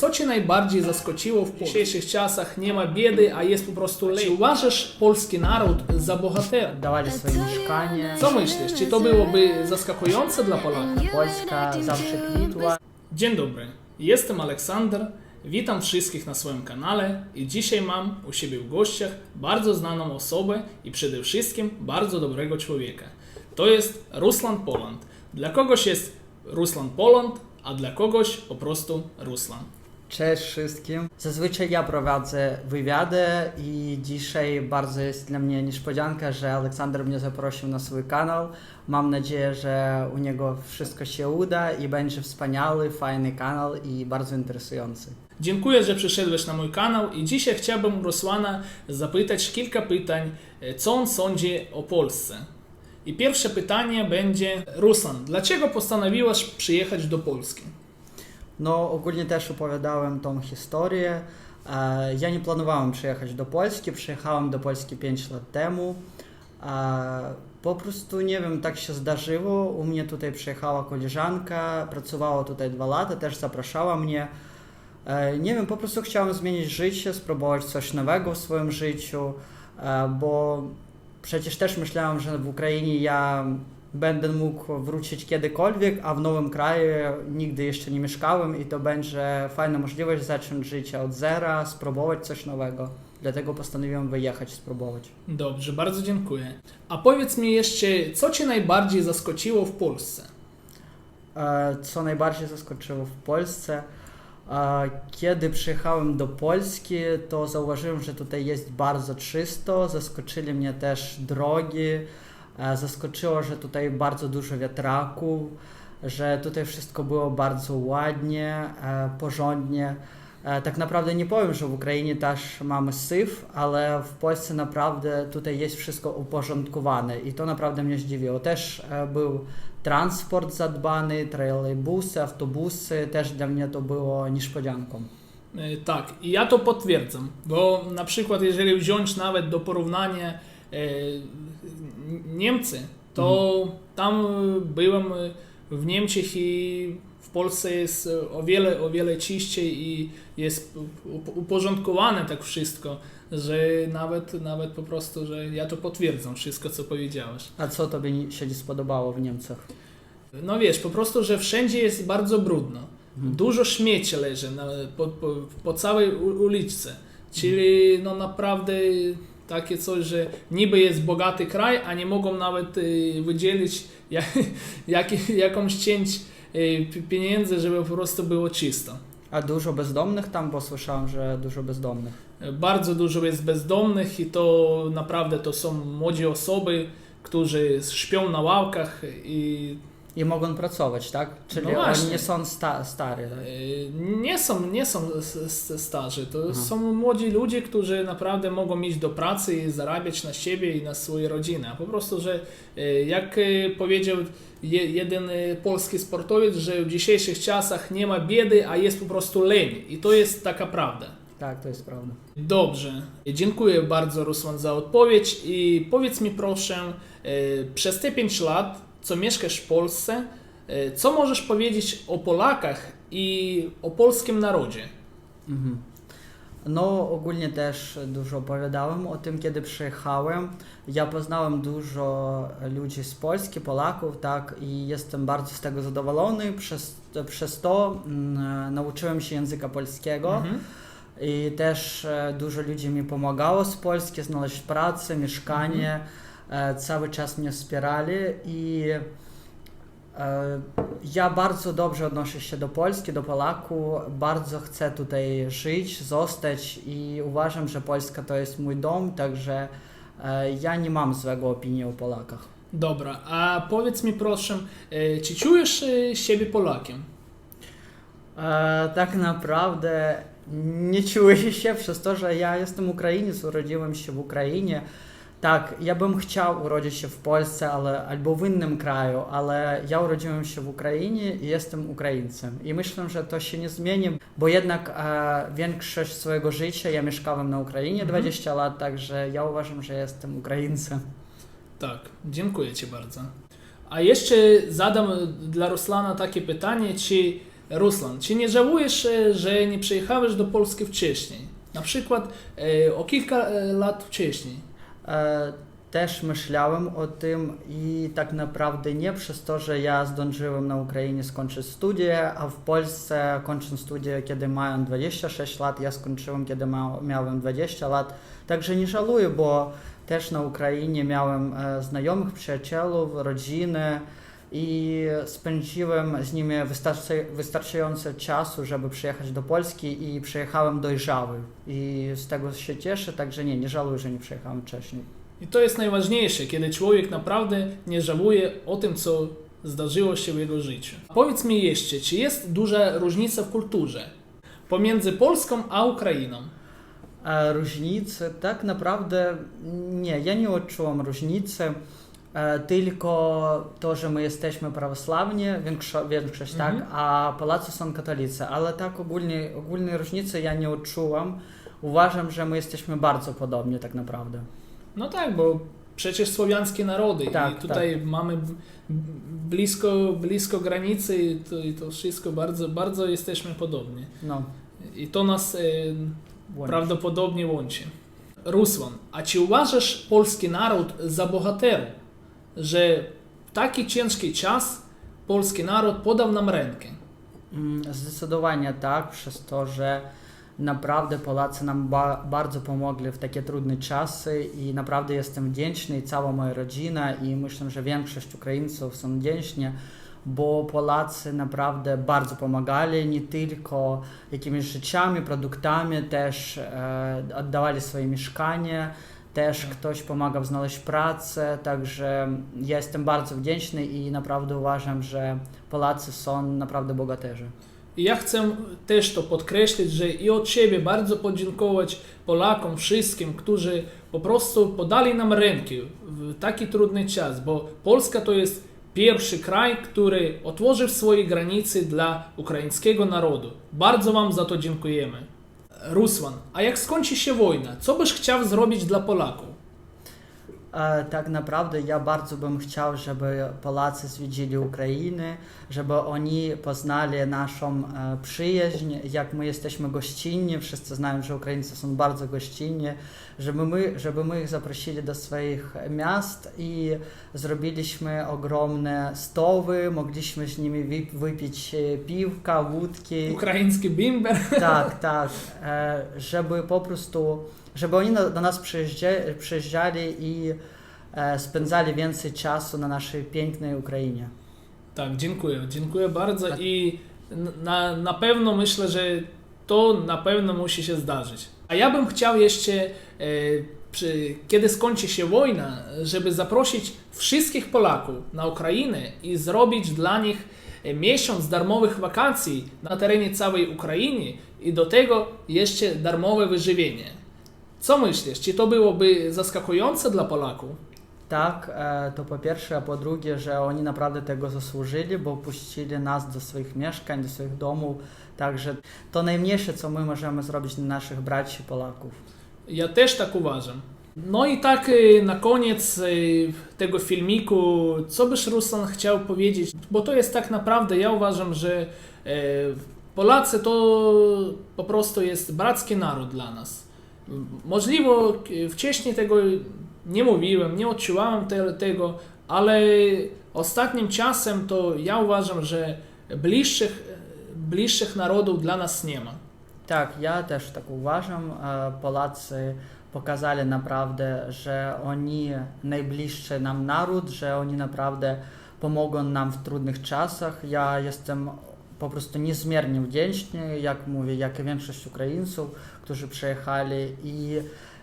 co Cię najbardziej zaskoczyło w dzisiejszych czasach? Nie ma biedy, a jest po prostu lej. Czy uważasz polski naród za bohatera? Dawali swoje mieszkanie. Co myślisz? Czy to byłoby zaskakujące dla Polaków? Polska zawsze kwitła. Dzień dobry, jestem Aleksander. Witam wszystkich na swoim kanale i dzisiaj mam u siebie w gościach bardzo znaną osobę i przede wszystkim bardzo dobrego człowieka. To jest Ruslan Poland. Dla kogoś jest Ruslan Poland, a dla kogoś po prostu Ruslan. Cześć wszystkim. Zazwyczaj ja prowadzę wywiady i dzisiaj bardzo jest dla mnie niespodzianka, że Aleksander mnie zaprosił na swój kanał. Mam nadzieję, że u niego wszystko się uda i będzie wspaniały, fajny kanał i bardzo interesujący. Dziękuję, że przyszedłeś na mój kanał i dzisiaj chciałbym Rusłana zapytać kilka pytań, co on sądzi o Polsce. I pierwsze pytanie będzie, Ruslan, dlaczego postanowiłeś przyjechać do Polski? No, ogólnie też opowiadałem tą historię. E, Ja nie planowałem przyjechać do Polski, przyjechałem do Polski 5 lat temu. E, Po prostu nie wiem, tak się zdarzyło. U mnie tutaj przyjechała koleżanka, pracowała tutaj dwa lata, też zapraszała mnie. E, Nie wiem, po prostu chciałem zmienić życie, spróbować coś nowego w swoim życiu, bo przecież też myślałem, że w Ukrainie ja będę mógł wrócić kiedykolwiek, a w nowym kraju nigdy jeszcze nie mieszkałem i to będzie fajna możliwość zacząć życie od zera, spróbować coś nowego. Dlatego postanowiłem wyjechać, spróbować. Dobrze, bardzo dziękuję. A powiedz mi jeszcze, co Cię najbardziej zaskoczyło w Polsce? E, Co najbardziej zaskoczyło w Polsce, e, kiedy przyjechałem do Polski, to zauważyłem, że tutaj jest bardzo czysto. Zaskoczyli mnie też drogi. E, Zaskoczyło, że tutaj bardzo dużo wiatraków, że tutaj wszystko było bardzo ładnie, e, porządnie. E, Tak naprawdę nie powiem, że w Ukrainie też mamy syf, ale w Polsce naprawdę tutaj jest wszystko uporządkowane i to naprawdę mnie zdziwiło. Też był transport zadbany, trolejbusy, autobusy, też dla mnie to było niespodzianką. Tak, i ja to potwierdzam, bo na przykład jeżeli wziąć nawet do porównania Niemcy, to tam e, byłem w Niemczech i w Polsce jest o wiele, o wiele czyściej i jest up- uporządkowane tak wszystko, że nawet, nawet po prostu, że ja to potwierdzam wszystko, co powiedziałeś. A co tobie się spodobało w Niemczech? No wiesz, po prostu, że wszędzie jest bardzo brudno. Dużo śmieci leży na, po, po, po całej uliczce. Czyli no naprawdę takie coś, że niby jest bogaty kraj, a nie mogą nawet y, wydzielić jak, jak, jakąś część y, pi- pieniędzy, żeby po prostu było czysto. A dużo bezdomnych tam, bo słyszałem, że dużo bezdomnych. Bardzo dużo jest bezdomnych i to naprawdę to są młodzi osoby, którzy śpią na ławkach i I mogą pracować, tak? Czyli No oni nie są sta stary. Tak? Nie są, nie są starzy, to są młodzi ludzie, którzy naprawdę mogą iść do pracy i zarabiać na siebie i na swoje rodziny. A po prostu, że yy, jak yy, powiedział je- jeden polski sportowiec, że w dzisiejszych czasach nie ma biedy, a jest po prostu leń. I to jest taka prawda. Tak, to jest prawda. Dobrze. Dziękuję bardzo Ruslan za odpowiedź i powiedz mi proszę, przez te 5 lat, co mieszkasz w Polsce, yy, co możesz powiedzieć o Polakach i o polskim narodzie? Mhm. No, ogólnie też dużo opowiadałem o tym, kiedy przyjechałem. Ja poznałem dużo ludzi z Polski, Polaków, tak, i jestem bardzo z tego zadowolony. Przez, przez to mm, nauczyłem się języka polskiego. Mhm. I też e, dużo ludzi mi pomagało z Polski znaleźć pracę, mieszkanie. E, Cały czas mnie wspierali i e, ja bardzo dobrze odnoszę się do Polski, do Polaków. Bardzo chcę tutaj żyć, zostać i uważam, że Polska to jest mój dom, także e, ja nie mam złego opinii o Polakach. Dobra, a powiedz mi proszę, czy czujesz siebie Polakiem? E, tak naprawdę nie czuję się przez to, że ja jestem Ukrainiec, urodziłem się w Ukrainie. Tak, ja bym chciał urodzić się w Polsce ale, albo w innym kraju, ale ja urodziłem się w Ukrainie i jestem Ukraińcem. I myślę, że to się nie zmieni, bo jednak e, większość swojego życia ja mieszkałem na Ukrainie Mhm. 20 lat, także ja uważam, że jestem Ukraińcem. Tak, dziękuję Ci bardzo. A jeszcze zadam dla Ruslana takie pytanie, czy Ruslan, czy nie żałujesz, e, że nie przyjechałeś do Polski wcześniej? Na przykład e, o kilka e, lat wcześniej. E, Też myślałem o tym i tak naprawdę nie przez to, że ja zdążyłem na Ukrainie skończyć studia, a w Polsce kończąc studia, kiedy miałem 26 lat, ja skończyłem, kiedy ma, miałem 20 lat. Także nie żałuję, bo też na Ukrainie miałem e, znajomych, przyjaciół, rodzinę i spędziłem z nimi wystarczająco czasu, żeby przyjechać do Polski i przyjechałem dojrzały. I z tego się cieszę, także nie, nie żałuję, że nie przyjechałem wcześniej. I to jest najważniejsze, kiedy człowiek naprawdę nie żałuje o tym, co zdarzyło się w jego życiu. Powiedz mi jeszcze, czy jest duża różnica w kulturze pomiędzy Polską a Ukrainą? E, Różnicy tak naprawdę nie, ja nie odczułam różnicy. Tylko to, że my jesteśmy prawosławni, większo, większość Mhm. tak, a Polacy są katolicy, ale tak ogólnie, ogólnej różnicy ja nie odczułam. Uważam, że my jesteśmy bardzo podobni tak naprawdę. No tak, bo przecież słowiańskie narody Tak, i tutaj mamy b- blisko, blisko granicy i to, i to wszystko bardzo, bardzo jesteśmy podobni. No, I to nas e, łączy. prawdopodobnie łączy. Ruslan, a czy uważasz polski naród za bohaterów, Mm, przez to, że naprawdę Polacy nam ba bardzo pomogli w takie trudne czasy i naprawdę jestem wdzięczny i cała moja rodzina i myślę, że większość Ukraińców są wdzięczni, bo Polacy naprawdę bardzo pomagali, nie tylko jakimiś rzeczami, produktami, też e, oddawali swoje mieszkania, też Tak. ktoś pomagał znaleźć pracę, także ja jestem bardzo wdzięczny i naprawdę uważam, że Polacy są naprawdę bogaterzy. Ja chcę też to podkreślić, że i od Ciebie bardzo podziękować Polakom, wszystkim, którzy po prostu podali nam rękę w taki trudny czas, bo Polska to jest pierwszy kraj, który otworzył swoje granice dla ukraińskiego narodu. Bardzo Wam za to dziękujemy. Ruslan, a jak skończy się wojna, co byś chciał zrobić dla Polaków? E, Tak naprawdę ja bardzo bym chciał, żeby Polacy zwiedzili Ukrainę, żeby oni poznali naszą e, przyjaźń, jak my jesteśmy gościnni, wszyscy znają, że Ukraińcy są bardzo gościnni, żeby my, żeby my ich zaprosili do swoich miast i zrobiliśmy ogromne stoły, mogliśmy z nimi wypić e, piwka, wódki. Ukraiński bimber? Tak, tak. Żeby po prostu, żeby oni na, do nas przyjeżdżali, przyjeżdżali i e, spędzali więcej czasu na naszej pięknej Ukrainie. Tak, dziękuję. Dziękuję bardzo i n- na, na pewno myślę, że to na pewno musi się zdarzyć. A ja bym chciał jeszcze, e, przy, kiedy skończy się wojna, żeby zaprosić wszystkich Polaków na Ukrainę i zrobić dla nich e, miesiąc darmowych wakacji na terenie całej Ukrainy i do tego jeszcze darmowe wyżywienie. Co myślisz? Czy to byłoby zaskakujące dla Polaków? Tak, e, to po pierwsze, a po drugie, że oni naprawdę tego zasłużyli, bo puścili nas do swoich mieszkań, do swoich domów. Także to najmniejsze, co my możemy zrobić dla naszych braci Polaków. Ja też tak uważam. No i tak y, na koniec y, tego filmiku, co byś Ruslan chciał powiedzieć? Bo to jest tak naprawdę, ja uważam, że e, Polacy to po prostu jest bracki naród dla nas. Możliwe wcześniej tego nie mówiłem, nie odczuwałem te, tego, ale ostatnim czasem to ja uważam, że bliższych, bliższych narodów dla nas nie ma. Tak, ja też tak uważam. Polacy pokazali naprawdę, że oni najbliższy nam naród, że oni naprawdę pomogą nam w trudnych czasach. Ja jestem po prostu niezmiernie wdzięczny, jak mówię, jak i większość Ukraińców, którzy przyjechali i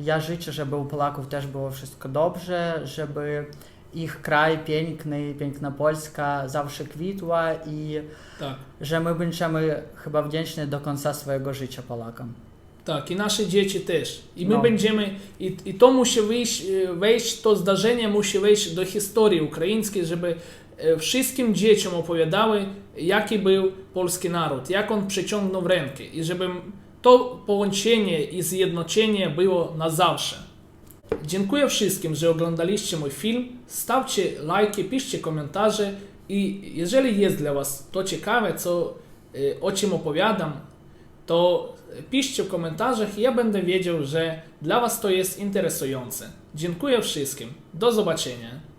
ja życzę, żeby u Polaków też było wszystko dobrze, żeby ich kraj piękny, piękna Polska zawsze kwitła i Tak. że my będziemy chyba wdzięczni do końca swojego życia Polakom. Tak, i nasze dzieci też. I my No. będziemy, i, i to musi wyjść, e, wejść, to zdarzenie musi wejść do historii ukraińskiej, żeby wszystkim dzieciom opowiadały, jaki był polski naród, jak on przeciągnął rękę i żeby to połączenie i zjednoczenie było na zawsze. Dziękuję wszystkim, że oglądaliście mój film. Stawcie lajki, piszcie komentarze i jeżeli jest dla Was to ciekawe, co y, o czym opowiadam, to piszcie w komentarzach i ja będę wiedział, że dla Was to jest interesujące. Dziękuję wszystkim. Do zobaczenia.